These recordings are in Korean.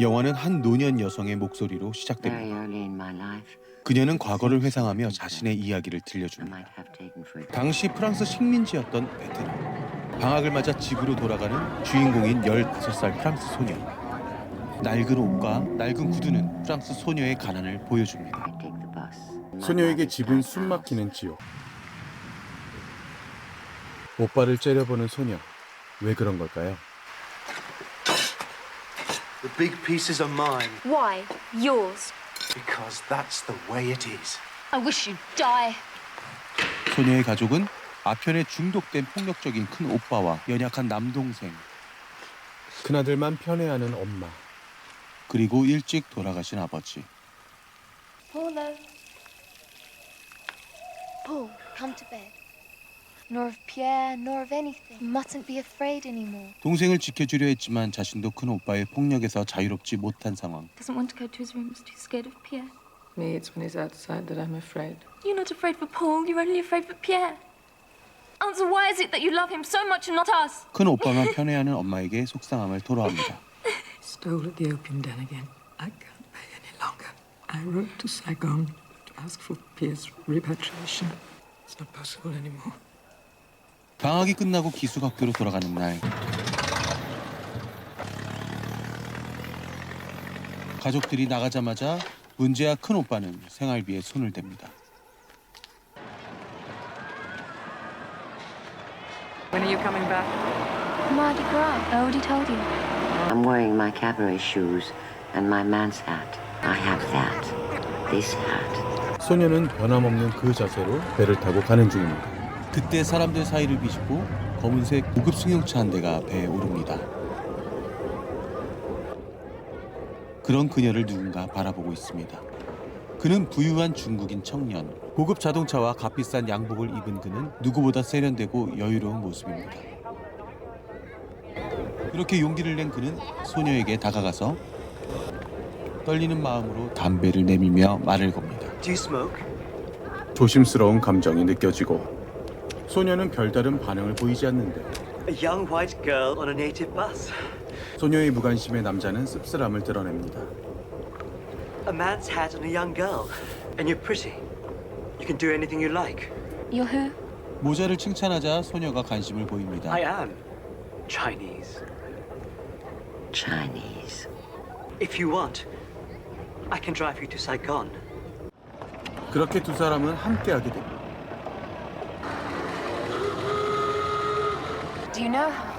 영화는 한 노년 여성의 목소리로 시작됩니다. 그녀는 과거를 회상하며 자신의 이야기를 들려줍니다. 당시 프랑스 식민지였던 베트남. 방학을 맞아 집으로 돌아가는 주인공인 15살 프랑스 소녀. 낡은 옷과 낡은 구두는 프랑스 소녀의 가난을 보여줍니다. 소녀에게 집은 back 숨 house. 막히는 지옥. 오빠를 째려보는 소녀. 왜 그런 걸까요? The big pieces are mine Why? Yours. because that's the way it is. I wish you'd die. 소녀의 가족은 아편에 중독된 폭력적인 큰 오빠와 연약한 남동생 큰아들만 편애하는 엄마. 그리고 일찍 돌아가신 아버지. Paulo. Paul, come to bed. Nor of Pierre, nor of anything. You mustn't be afraid anymore. 동생을 지켜주려 했지만 자신도 큰 오빠의 폭력에서 자유롭지 못한 상황. Doesn't want to go to his room. He's too scared of Pierre. Me, it's when he's outside that I'm afraid. You're not afraid for Paul. You're only afraid for Pierre. Answer, why is it that you love him so much and not us? 큰 오빠만 편애하는 엄마에게 속상함을 토로합니다. Stole at the opium den again. I can't pay any longer. I wrote to Saigon to ask for Pierre's repatriation. It's not possible anymore. 방학이 끝나고 기숙학교로 돌아가는 날 가족들이 나가자마자 문제야 큰 오빠는 생활비에 손을 댑니다. When are you coming back? Mardi Gras. I already told you. I'm wearing my cabaret shoes and my man's hat. I have that. This hat. 소녀는 변함없는 그 자세로 배를 타고 가는 중입니다. 그때 사람들 사이를 비집고 검은색 고급 승용차 한 대가 배에 오릅니다. 그런 그녀를 누군가 바라보고 있습니다. 그는 부유한 중국인 청년. 고급 자동차와 값비싼 양복을 입은 그는 누구보다 세련되고 여유로운 모습입니다. 그렇게 용기를 낸 그는 소녀에게 다가가서 떨리는 마음으로 담배를 내밀며 말을 겁니다. Do you smoke? 조심스러운 감정이 느껴지고 소녀는 별다른 반응을 보이지 않는데 A young white girl on a native bus. 소녀의 무관심에 남자는 씁쓸함을 드러냅니다. A man's hat on a young girl. And you're pretty. You can do anything you like. You're who? 모자를 칭찬하자 소녀가 관심을 보입니다. I am Chinese. Chinese. If you want, I can drive you to Saigon. 그렇게 두 사람은 함께하게 됩니다. Do you know her?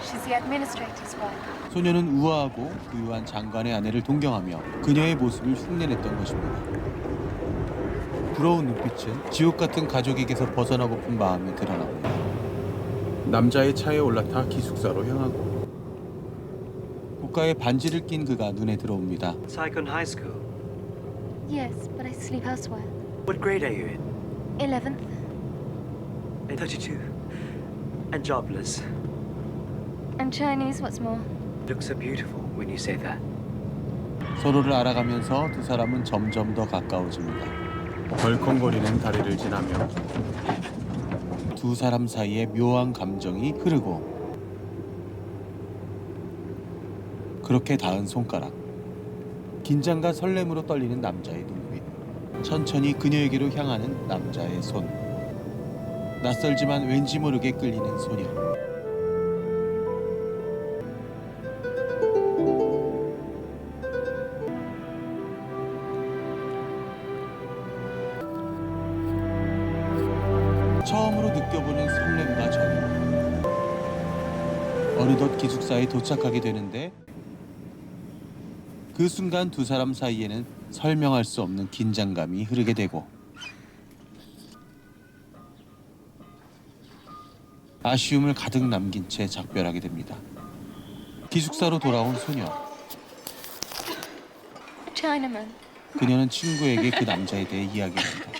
She's the administrator's wife. 소녀는 우아하고 부유한 장관의 아내를 동경하며 그녀의 모습을 흉내냈던 것입니다. 부러운 눈빛은 지옥 같은 가족에게서 벗어나고픈 마음이 드러납니다. 남자의 차에 올라타 기숙사로 향하고 고가의 반지를 낀 그가 눈에 들어옵니다. Saigon High School. Yes, but I sleep elsewhere. What grade are you in? Eleventh. In 32. And jobless. And Chinese, what's more? Look so beautiful when you say that. 서로를 알아가면서 두 사람은 점점 더 가까워집니다. 벌컹거리는 다리를 지나며 두 사람 사이에 묘한 감정이 흐르고 그렇게 닿은 손가락 긴장과 설렘으로 떨리는 남자의 눈빛 천천히 그녀에게로 향하는 남자의 손 낯설지만 왠지 모르게 끌리는 소녀 처음으로 느껴보는 설렘과 절임. 어느덧 기숙사에 도착하게 되는데 그 순간 두 사람 사이에는 설명할 수 없는 긴장감이 흐르게 되고 아쉬움을 가득 남긴 채 작별하게 됩니다. 기숙사로 돌아온 소녀. A Chinaman. 그녀는 친구에게 그 남자에 대해 이야기합니다.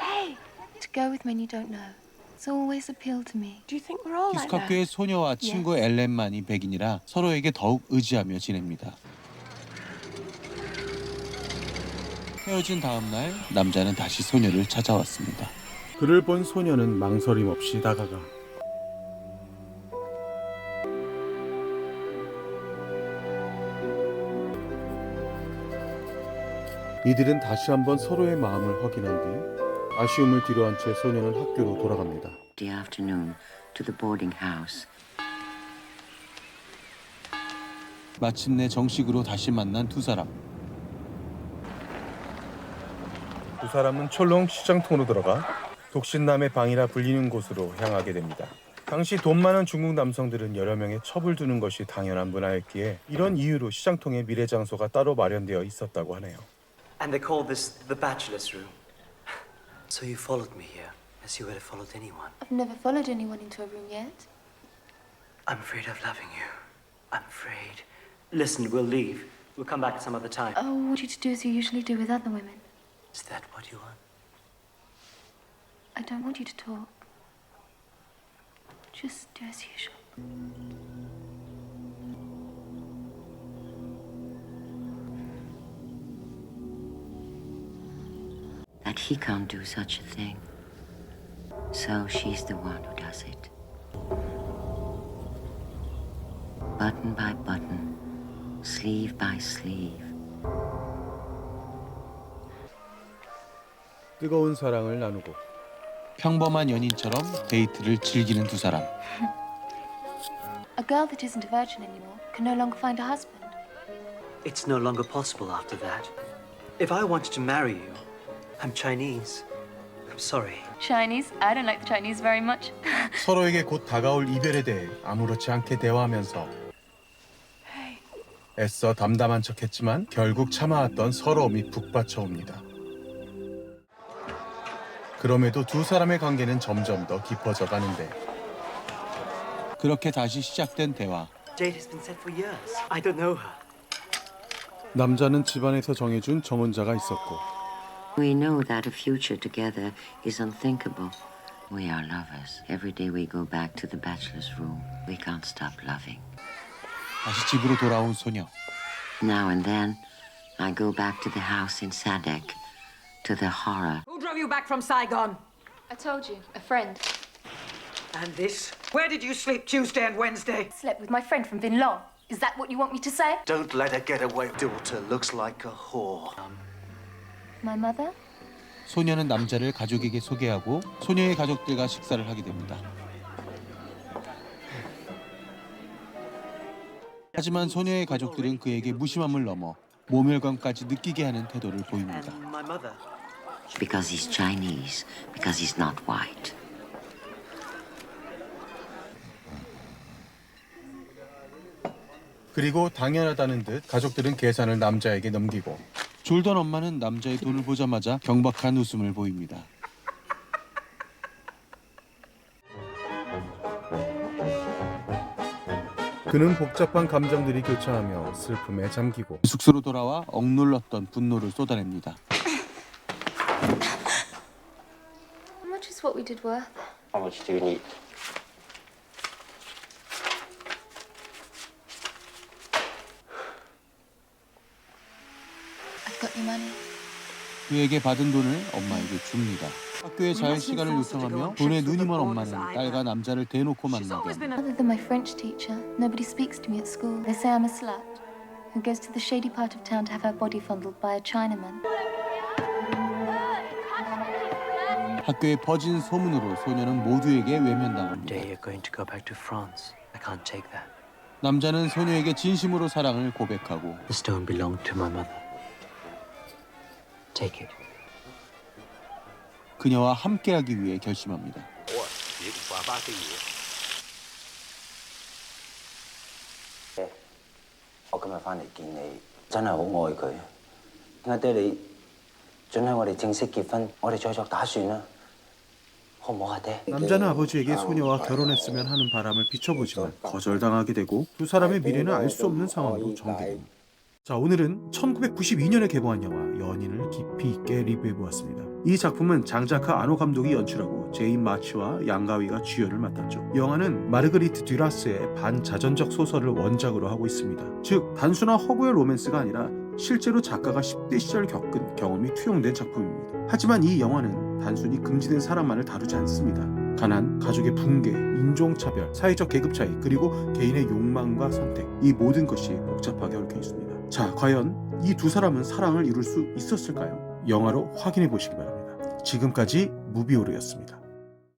Hey! To go with men you don't know. It's always appealed to me. Do you think we're all like that? 기숙학교의 소녀와 친구 엘렌만이 백인이라 서로에게 더욱 의지하며 지냅니다. 헤어진 다음 날 남자는 다시 소녀를 찾아왔습니다. 그를 본 소녀는 망설임 없이 다가가 이들은 다시 한번 서로의 마음을 확인한 뒤 아쉬움을 뒤로한 채 소녀는 학교로 돌아갑니다. The afternoon to the boarding house. 마침내 정식으로 다시 만난 두 사람. 두 사람은 철렁 시장통으로 들어가 독신남의 방이라 불리는 곳으로 향하게 됩니다. 당시 돈 많은 중국 남성들은 여러 명의 첩을 두는 것이 당연한 문화였기에 이런 이유로 시장통에 미래 장소가 따로 마련되어 있었다고 하네요. And they call this the bachelor's room. So you followed me here, as you would have followed anyone. I've never followed anyone into a room yet. I'm afraid of loving you. I'm afraid. Listen, we'll leave. We'll come back some other time. Oh, I want you to do as you usually do with other women. Is that what you want? I don't want you to talk. Just do as usual. That he can't do such a thing. So she's the one who does it. Button by button, sleeve by sleeve. 뜨거운 사랑을 나누고 평범한 연인처럼 데이트를 즐기는 두 사람. A girl that isn't a virgin anymore can no longer find a husband. It's no longer possible after that. If I wanted to marry you, I'm Chinese. I'm sorry. Chinese? I don't like the Chinese very much. 서로에게 곧 다가올 이별에 대해 아무렇지 않게 대화하면서 애써 담담한 척했지만 결국 참아왔던 서러움이 북받쳐옵니다. 그럼에도 두 사람의 관계는 점점 더 깊어져 가는데 그렇게 다시 시작된 대화. Date has been set for years. I don't know her. 남자는 집안에서 정해준 정혼자가 있었고 We know that a future together is unthinkable. We are lovers. Every day we go back to the bachelor's room. We can't stop loving. 다시 집으로 돌아온 소녀. Now and then, I go back to the house in Sadek, to the horror. Who you back from Saigon? I told you, a friend. And this? Where did you sleep Tuesday and Wednesday? Slept with my friend from Bin Long. Is that what you want me to say? Don't let her get away. Daughter looks like a whore. My mother? 소녀는 남자를 가족에게 소개하고 소녀의 가족들과 식사를 하게 됩니다. 하지만 소녀의 가족들은 그에게 무심함을 넘어 모멸감까지 느끼게 하는 태도를 보입니다. And my mother. Because he's Chinese, because he's not white. 그리고 당연하다는 듯 가족들은 계산을 남자에게 넘기고 졸던 엄마는 남자의 돈을 보자마자 경박한 웃음을 보입니다. 그는 복잡한 감정들이 교차하며 슬픔에 잠기고 숙소로 돌아와 억눌렀던 분노를 쏟아냅니다. How much is what we did worth? How much do you need? I've got your money. 그에게 받은 돈을 엄마에게 줍니다. 학교에 자유 시간을 요청하며 돈에 눈이 먼 엄마는 딸과 남자를 대놓고 만나게 합니다. Other than my French teacher, nobody speaks to me at school. They say I'm a slut who goes to the shady part of town to have her body fondled by a Chinaman. 학교에 퍼진 소문으로 소녀는 모두에게 외면당합니다. Day you're going to go back to France. I can't take that. 남자는 소녀에게 진심으로 사랑을 고백하고 The stone belonged to my mother. Take it. 그녀와 함께하기 위해 결심합니다. Tôi hôm nay về để kiến bạn, thật là rất yêu anh ấy. Anh Đế, bạn cho phép chúng tôi chính thức kết hôn, chúng tôi tiếp tục tính toán. 어, 남자는 아버지에게 소녀와 결혼했으면 하는 바람을 비춰보지만 거절당하게 되고 두 사람의 미래는 알 수 없는 상황으로 전개됩니다. 자 오늘은 1992년에 개봉한 영화 연인을 깊이 있게 리뷰해보았습니다. 이 작품은 장자카 아노 감독이 연출하고 제인 마치와 양가위가 주연을 맡았죠. 영화는 마르그리트 듀라스의 반자전적 소설을 원작으로 하고 있습니다. 즉 단순한 허구의 로맨스가 아니라 실제로 작가가 10대 시절 겪은 경험이 투영된 작품입니다. 하지만 이 영화는 단순히 금지된 사람만을 다루지 않습니다. 가난, 가족의 붕괴, 인종차별, 사회적 계급 차이, 그리고 개인의 욕망과 선택 이 모든 것이 복잡하게 얽혀 있습니다. 자, 과연 이 두 사람은 사랑을 이룰 수 있었을까요? 영화로 확인해 보시기 바랍니다. 지금까지 무비오르였습니다.